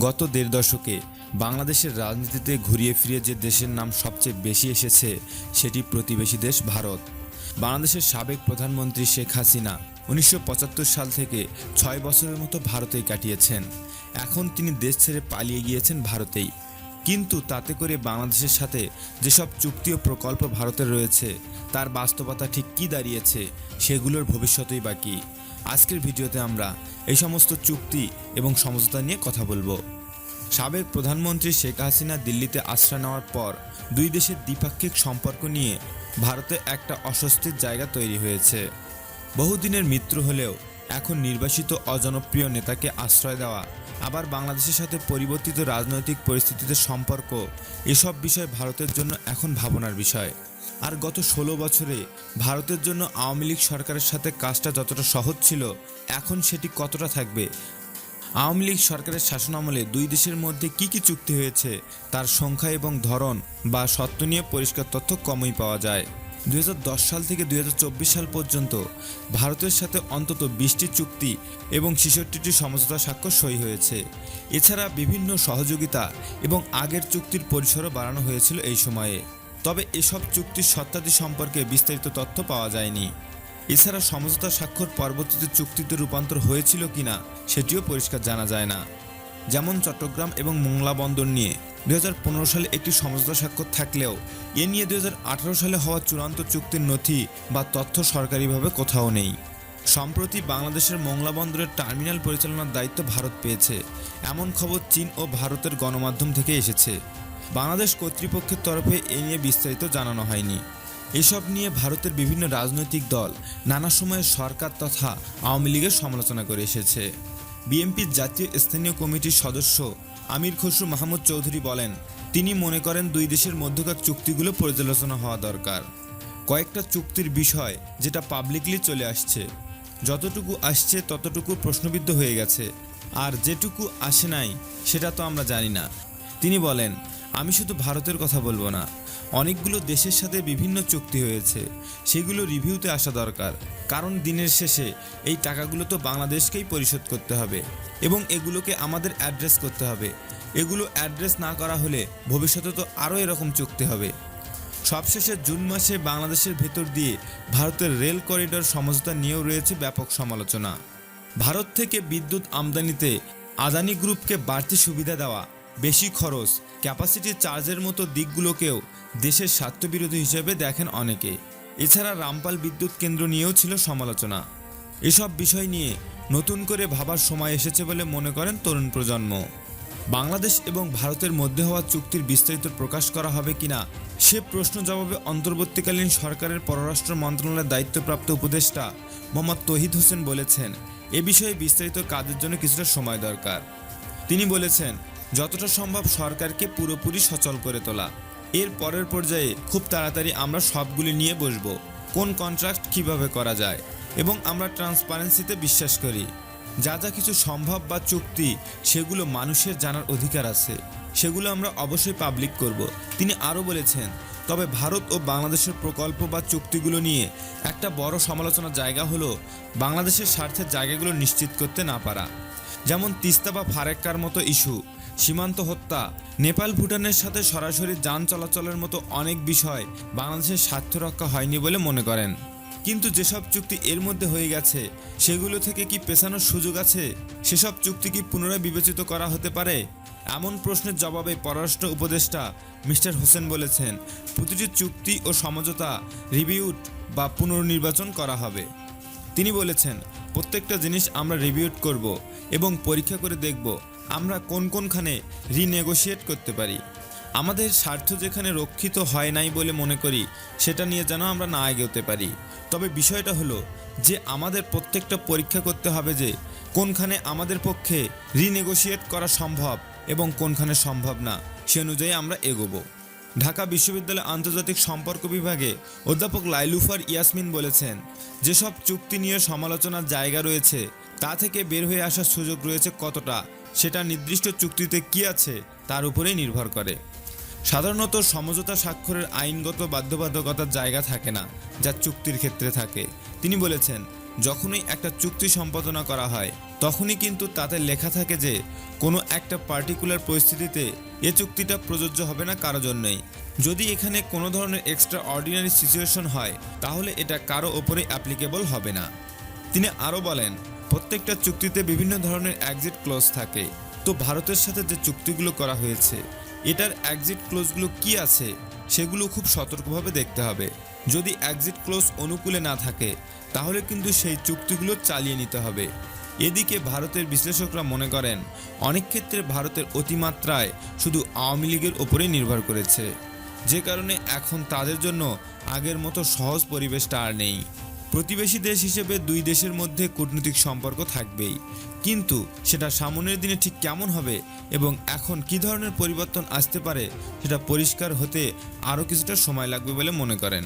গত দেড় দশকে বাংলাদেশের রাজনীতিতে ঘুরিয়ে ফিরিয়ে যে দেশের নাম সবচেয়ে বেশি এসেছে, সেটি প্রতিবেশী দেশ ভারত। বাংলাদেশের সাবেক প্রধানমন্ত্রী শেখ হাসিনা উনিশশো পঁচাত্তর সাল থেকে ছয় বছরের মতো ভারতেই কাটিয়েছেন। এখন তিনি দেশ ছেড়ে পালিয়ে গিয়েছেন ভারতেই। কিন্তু তাতে করে বাংলাদেশের সাথে যেসব চুক্তি ও প্রকল্প ভারতের রয়েছে, তার বাস্তবতা ঠিক কী দাঁড়িয়েছে, সেগুলোর ভবিষ্যতেই বাকি। আজকের ভিডিওতে আমরা এই সমস্ত চুক্তি এবং সমঝোতা নিয়ে কথা বলব। সাবেক প্রধানমন্ত্রী শেখ হাসিনা দিল্লিতে আশ্রয় নেওয়ার পর দুই দেশের দ্বিপাক্ষিক সম্পর্ক নিয়ে ভারতে একটা অস্বস্তির জায়গা তৈরি হয়েছে। বহুদিনের মিত্র হলেও এখন নির্বাসিত অজনপ্রিয় নেতাকে আশ্রয় দেওয়া, আবার বাংলাদেশের সাথে পরিবর্তিত রাজনৈতিক পরিস্থিতিতে সম্পর্ক, এসব বিষয় ভারতের জন্য এখন ভাবনার বিষয়। আর গত ষোলো বছরে ভারতের জন্য আওয়ামী লীগ সরকারের সাথে কাজটা যতটা সহজ ছিল, এখন সেটি কতটা থাকবে? আওয়ামী লীগ সরকারের শাসনামলে দুই দেশের মধ্যে কি কি চুক্তি হয়েছে, তার সংখ্যা এবং ধরন বা সত্য নিয়ে পরিষ্কার তথ্য কমই পাওয়া যায়। দুই হাজার দশ সাল থেকে দুই হাজার চব্বিশ সাল পর্যন্ত ভারতের সাথে অন্তত বিশটি চুক্তি এবং ছেষট্টিটি সমঝোতা স্বাক্ষর সই হয়েছে। এছাড়া বিভিন্ন সহযোগিতা এবং আগের চুক্তির পরিসরও বাড়ানো হয়েছিল এই সময়ে। তবে এসব চুক্তির সত্যাদি সম্পর্কে বিস্তারিত তথ্য পাওয়া যায়নি। এছাড়া সমঝোতা স্বাক্ষর পরবর্তীতে চুক্তিতে রূপান্তর হয়েছিল কিনা সেটিও পরিষ্কার জানা যায় না। যেমন চট্টগ্রাম এবং মোংলা বন্দর নিয়ে দুই হাজার পনেরো সালে একটি সমঝোতা স্বাক্ষর থাকলেও এ নিয়ে দুই হাজার আঠারো সালে হওয়া চূড়ান্ত চুক্তির নথি বা তথ্য সরকারিভাবে কোথাও নেই। সম্প্রতি বাংলাদেশের মংলা বন্দরের টার্মিনাল পরিচালনার দায়িত্ব ভারত পেয়েছে। এমন খবর চীন ও ভারতের গণমাধ্যম থেকে এসেছে। বাংলাদেশ কর্তৃপক্ষের তরফে এ নিয়ে বিস্তারিত জানানো হয়নি। এসব নিয়ে ভারতের বিভিন্ন রাজনৈতিক দল নানা সময়ে সরকার তথা আওয়ামী লীগের সমালোচনা করে এসেছে। বিএনপির জাতীয় স্থানীয় কমিটির সদস্য আমির খসরু মাহমুদ চৌধুরী বলেন, তিনি মনে করেন দুই দেশের মধ্যকার চুক্তিগুলো পর্যালোচনা হওয়া দরকার। কয়েকটা চুক্তির বিষয় যেটা পাবলিকলি চলে আসছে। যতটুকু আসছে ততটুকু প্রশ্নবিদ্ধ হয়ে গেছে। আর যেটুকু আসে নাই, সেটা তো আমরা জানি না। তিনি বলেন, আমি শুধু ভারতের কথা বলব না। অনেকগুলো দেশের সাথে বিভিন্ন চুক্তি হয়েছে। সেগুলো রিভিউতে আসা দরকার। কারণ দিনের শেষে এই টাকাগুলো তো বাংলাদেশকেই পরিশোধ করতে হবে এবং এগুলোকে আমাদের অ্যাড্রেস করতে হবে। এগুলো অ্যাড্রেস না করা হলে ভবিষ্যতে তো আরও এরকম চুক্তি হবে। সবশেষে জুন মাসে বাংলাদেশের ভেতর দিয়ে ভারতের রেল করিডোর সমঝোতা নিয়েও রয়েছে ব্যাপক সমালোচনা। ভারত থেকে বিদ্যুৎ আমদানিতে আদানি গ্রুপকে বাড়তি সুবিধা দেওয়া বেশি খরচ ক্যাপাসিটি চার্জের মতো দিকগুলোকেও দেশের স্বার্থবিরোধী হিসেবে দেখেন অনেকে। এছাড়া রামপাল বিদ্যুৎ কেন্দ্র নিয়েও ছিল সমালোচনা। এসব বিষয় নিয়ে নতুন করে ভাবার সময় এসেছে বলে মনে করেন তরুণ প্রজন্ম। বাংলাদেশ এবং ভারতের মধ্যে হওয়া চুক্তির বিস্তারিত প্রকাশ করা হবে কিনা, সে প্রশ্ন জবাবে অন্তর্বর্তীকালীন সরকারের পররাষ্ট্র মন্ত্রণালয়ের দায়িত্বপ্রাপ্ত উপদেষ্টা মোহাম্মদ তহিদ হোসেন বলেছেন, এ বিষয়ে বিস্তারিত কাজের জন্য কিছুটা সময় দরকার। তিনি বলেছেন যতটা সম্ভব সরকারকে পুরোপুরি সচল করে তোলা। এর পরের পর্যায়ে খুব তাড়াতাড়ি আমরা সবগুলি নিয়ে বসবো, কোন কন্ট্রাক্ট কীভাবে করা যায়, এবং আমরা ট্রান্সপারেন্সিতে বিশ্বাস করি। যা যা কিছু সম্ভব বা চুক্তি, সেগুলো মানুষের জানার অধিকার আছে। সেগুলো আমরা অবশ্যই পাবলিক করব। তিনি আরও বলেছেন, তবে ভারত ও বাংলাদেশের প্রকল্প বা চুক্তিগুলো নিয়ে একটা বড় সমালোচনার জায়গা হলো বাংলাদেশের স্বার্থের জায়গাগুলো নিশ্চিত করতে না পারা। যেমন তিস্তা বা ফারেক্কার মতো ইস্যু সীমান্ত হত্যা। নেপাল ভুটানের সাথে সরাসরি যান চলাচলের মতো অনেক বিষয় বাংলাদেশের স্বার্থ রক্ষা হয়নি বলে মনে করেন। কিন্তু যেসব চুক্তি এর মধ্যে হয়ে গেছে, সেগুলো থেকে কি পেছানোর সুযোগ আছে? সেসব চুক্তি কি পুনরায় বিবেচিত করা হতে পারে? এমন প্রশ্নের জবাবে পররাষ্ট্র উপদেষ্টা মিস্টার হোসেন বলেছেন, প্রতিটি চুক্তি ও সমঝোতা রিভিউড বা পুনর্নির্বাচন করা হবে। তিনি বলেছেন, প্রত্যেকটা জিনিস আমরা রিভিউট করব এবং পরীক্ষা করে দেখব আমরা কোন কোনখানে রিনেগোশিয়েট করতে পারি। আমাদের স্বার্থ যেখানে রক্ষিত হয় নাই বলে মনে করি, সেটা নিয়ে যেন আমরা না এগোতে পারি। তবে বিষয়টা হলো যে, আমাদের প্রত্যেকটা পরীক্ষা করতে হবে যে, কোনখানে আমাদের পক্ষে রিনেগোশিয়েট করা সম্ভব এবং কোনখানে সম্ভব না, সে অনুযায়ী আমরা এগোবো। ঢাকা বিশ্ববিদ্যালয় আন্তর্জাতিক সম্পর্ক বিভাগে অধ্যাপক লাইলুফার ইয়াসমিন বলেছেন, যেসব চুক্তি নিয়ে সমালোচনার জায়গা রয়েছে, তা থেকে বের হয়ে আসার সুযোগ রয়েছে কতটা সেটা নির্দিষ্ট চুক্তিতে কি আছে তার উপরেই নির্ভর করে। সাধারণত সমঝোতা স্বাক্ষরের আইনগত বাধ্যবাধকতার জায়গা থাকে না, যা চুক্তির ক্ষেত্রে থাকে। তিনি বলেছেন, যখনই একটা চুক্তি সম্পাদনা করা হয়, তখনই কিন্তু তাতে লেখা থাকে যে, কোনো একটা পার্টিকুলার পরিস্থিতিতে এ চুক্তিটা প্রযোজ্য হবে না কারও জন্যই। যদি এখানে কোনো ধরনের এক্সট্রা অর্ডিনারি সিচুয়েশন হয়, তাহলে এটা কারও ওপরে অ্যাপ্লিকেবল হবে না। তিনি আরও বলেন প্রত্যেকটা চুক্তিতে বিভিন্ন ধরনের এক্সিট ক্লোজ থাকে। তো ভারতের সাথে যে চুক্তিগুলো করা হয়েছে, এটার এক্সিট ক্লোজগুলো কি আছে, সেগুলো খুব সতর্কভাবে দেখতে হবে। যদি এক্সিট ক্লোজ অনুকূলে না থাকে, তাহলে কিন্তু সেই চুক্তিগুলো চালিয়ে নিতে হবে। এদিকে ভারতের বিশ্লেষকরা মনে করেন, অনেক ক্ষেত্রে ভারতের অতিমাত্রায় শুধু আওয়ামী লীগের ওপরেই নির্ভর করেছে। যে কারণে এখন তাদের জন্য আগের মতো সহজ পরিবেশটা আর নেই। প্রতিবেশী দেশ হিসেবে দুই দেশের মধ্যে কূটনৈতিক সম্পর্ক থাকবেই। কিন্তু সেটা সামনের দিনে ঠিক কেমন হবে এবং এখন কি ধরনের পরিবর্তন আসতে পারে, সেটা পরিষ্কার হতে আরও কিছুটা সময় লাগবে বলে মনে করেন।